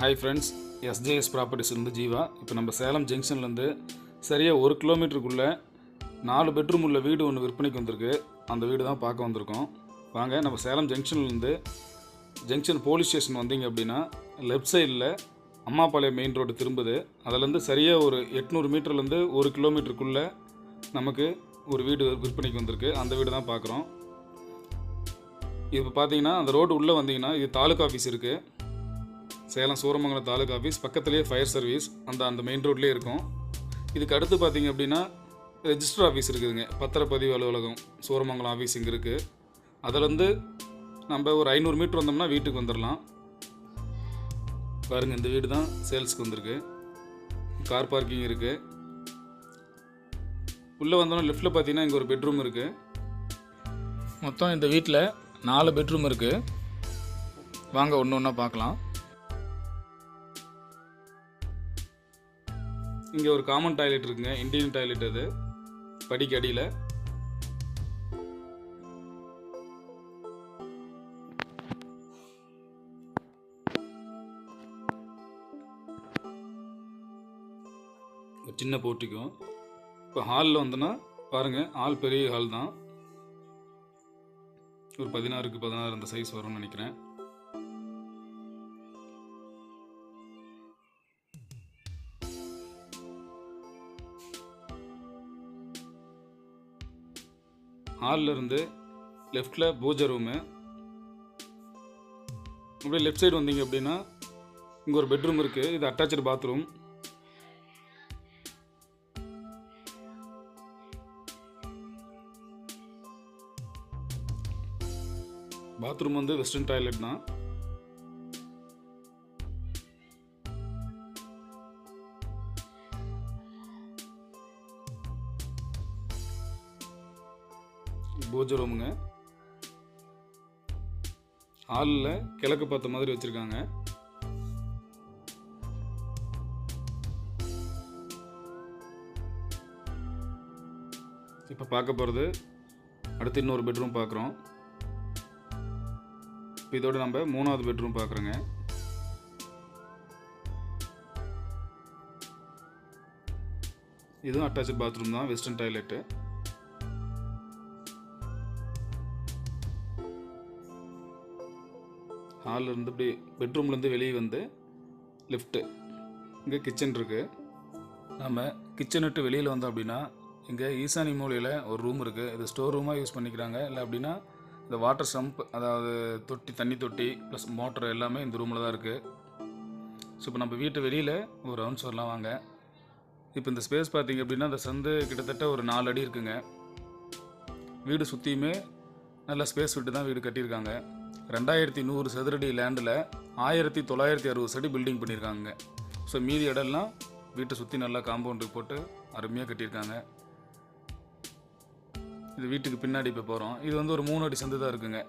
Hi friends SJS ப்ராப்பர்ட்டிஸ்லேருந்து ஜீவா. இப்போ நம்ம சேலம் ஜங்ஷன்லேருந்து சரியாக ஒரு கிலோமீட்டருக்குள்ளே நாலு பெட்ரூம் உள்ள வீடு ஒன்று விற்பனைக்கு வந்திருக்கு. அந்த வீடு தான் பார்க்க வந்திருக்கோம். வாங்க நம்ம சேலம் ஜங்ஷன்லேருந்து ஜங்ஷன் போலீஸ் ஸ்டேஷன் வந்தீங்க அப்படின்னா லெஃப்ட் சைடில் அம்மாபாளையம் மெயின் ரோடு திரும்புது. அதுலேருந்து சரியாக ஒரு எட்நூறு மீட்டர்லேருந்து ஒரு கிலோமீட்டருக்குள்ளே நமக்கு ஒரு வீடு விற்பனைக்கு வந்திருக்கு. அந்த வீடு தான் பார்க்குறோம். இப்போ பார்த்தீங்கன்னா அந்த ரோடு உள்ளே வந்தீங்கன்னா இது தாலுக்கா ஆஃபீஸ் இருக்குது சேலம் சூரமங்கலம் தாலுக்கா ஆஃபீஸ் பக்கத்துலேயே ஃபயர் சர்வீஸ் அந்த அந்த மெயின் ரோட்லேயே இருக்கும். இதுக்கு அடுத்து பார்த்தீங்க அப்படின்னா ரெஜிஸ்டர் ஆஃபீஸ் இருக்குதுங்க. பத்திரப்பதிவு அலுவலகம் சூரமங்கலம் ஆஃபீஸ் இங்கே இருக்குது அதுலேருந்து நம்ம ஒரு ஐநூறு மீட்ரு வந்தோம்னா வீட்டுக்கு வந்துடலாம் பாருங்கள் இந்த வீடு தான் சேல்ஸ்க்கு வந்திருக்கு. கார் பார்க்கிங் இருக்குது உள்ளே வந்தோன்னா லெஃப்ட்டில் பார்த்தீங்கன்னா இங்கே ஒரு பெட்ரூம் இருக்குது மொத்தம் இந்த வீட்டில் நாலு பெட்ரூம் இருக்குது வாங்க ஒன்று ஒன்றா பார்க்கலாம் இங்கே ஒரு காமன் டாய்லெட் இருக்குங்க. இந்தியன் டாய்லெட் அது. படிக்கு அடியில். ஒரு சின்ன போட்டிக்கும் இப்போ ஹாலில் வந்தோன்னா பாருங்கள் ஹால் பெரிய ஹால் தான். ஒரு பதினாறுக்கு பதினாறு அந்த சைஸ் வரும்னு நினைக்கிறேன். ஹாலில் இருந்து லெஃப்டில் பூஜை ரூமு. அப்படியே லெஃப்ட் சைடு வந்தீங்க அப்படின்னா இங்கே ஒரு பெட்ரூம் இருக்குது இது அட்டாச்சு பாத்ரூம். பாத்ரூம் வந்து வெஸ்டர்ன் டாய்லெட் தான். பூஜை ரூமுங்க ஹாலில் கிழக்கு பார்த்த மாதிரி வச்சுருக்காங்க. இப்போ பார்க்க போகிறது அடுத்து இன்னொரு பெட்ரூம் பார்க்குறோம். இப்போ இதோட நம்ம மூணாவது பெட்ரூம் பார்க்குறோங்க. இதுவும் அட்டாச்சு பாத்ரூம் தான் வெஸ்டர்ன் டாய்லெட்டு. ஹாலில் இருந்து இப்படி பெட்ரூம்லேருந்து வெளியே வந்து லிஃப்ட்டு இங்கே கிச்சன் இருக்குது நம்ம கிச்சன் விட்டு வெளியில் வந்தோம் அப்படின்னா இங்கே ஈசானி மூலையில் ஒரு ரூம் இருக்குது இது ஸ்டோர் ரூமாக யூஸ் பண்ணிக்கிறாங்க. இல்லை அப்படின்னா இந்த வாட்டர் சம்ப் அதாவது தொட்டி தண்ணி தொட்டி ப்ளஸ் மோட்டர் எல்லாமே இந்த ரூமில் தான் இருக்குது ஸோ இப்போ நம்ம வீட்டு வெளியில் ஒரு ரவுண்ட்ஸ் வரலாம் வாங்க. இப்போ இந்த ஸ்பேஸ் பார்த்தீங்க அப்படின்னா இந்த சந்து கிட்டத்தட்ட ஒரு நாலு அடி இருக்குங்க. வீடு சுற்றியுமே நல்லா ஸ்பேஸ் விட்டு தான் வீடு கட்டியிருக்காங்க. ரெண்டாயிரத்தி நூறு சதுரடி லேண்டில் ஆயிரத்தி தொள்ளாயிரத்தி அறுபது சடி பில்டிங் பண்ணியிருக்காங்க. ஸோ மீதி இடம்லாம் வீட்டை சுற்றி நல்லா காம்பவுண்டுக்கு போட்டு அருமையாக கட்டியிருக்காங்க. இது வீட்டுக்கு பின்னாடி இப்போ போகிறோம் இது வந்து ஒரு மூணு அடி சந்து தான் இருக்குங்க.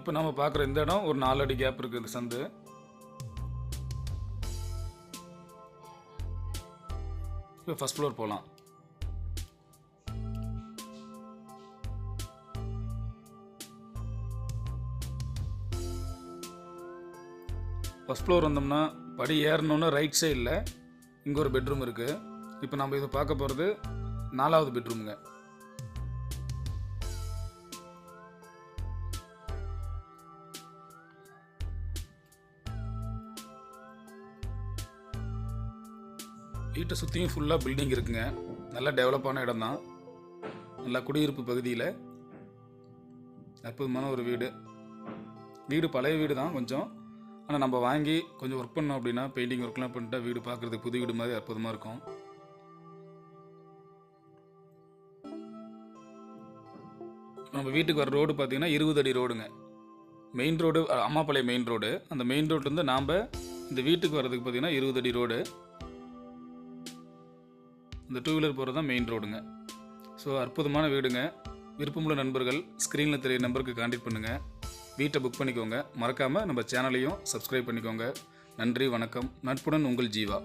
இப்போ நம்ம பார்க்குற இந்த இடம் ஒரு நாலு அடி கேப் இருக்குது இந்த சந்து. இப்போ ஃபஸ்ட் ஃப்ளோர் போகலாம் ஃபஸ்ட் ஃப்ளோர் வந்தோம்னா படி ஏறணுன்னா ரைட் சைடில் இங்கே ஒரு பெட்ரூம் இருக்குது இப்போ நம்ம இதை பார்க்க போகிறது நாலாவது பெட்ரூமுங்க வீட்டை சுற்றியும் ஃபுல்லாக பில்டிங் இருக்குங்க. நல்லா டெவலப்பான இடம் தான் நல்லா குடியிருப்பு பகுதியில் அற்புதமான ஒரு வீடு. வீடு பழைய வீடு தான் கொஞ்சம். ஆனால் நம்ம வாங்கி கொஞ்சம் ஒர்க் பண்ணோம் அப்படின்னா பெயிண்டிங் ஒர்க்லாம் பண்ணிட்டா வீடு பார்க்குறதுக்கு புது வீடு மாதிரி அற்புதமாக இருக்கும். நம்ம வீட்டுக்கு வர ரோடு பார்த்தீங்கன்னா இருபது அடி ரோடுங்க main road Ammapalayam main road அந்த மெயின் ரோட்லேருந்து நாம் இந்த வீட்டுக்கு வர்றதுக்கு பார்த்தீங்கன்னா இருபது அடி ரோடு இந்த டூ வீலர் போகிறது தான் மெயின் ரோடுங்க ஸோ அற்புதமான வீடுங்க. விருப்பமுள்ள நண்பர்கள் ஸ்க்ரீனில் தெரிய நம்பருக்கு காண்டாக்ட் பண்ணுங்கள் வீட்டை புக் பண்ணிக்கோங்க. மறக்காமல் நம்ம சேனலையும் சப்ஸ்கிரைப் பண்ணிக்கோங்க. நன்றி வணக்கம். நட்புடன் உங்கள் ஜீவா.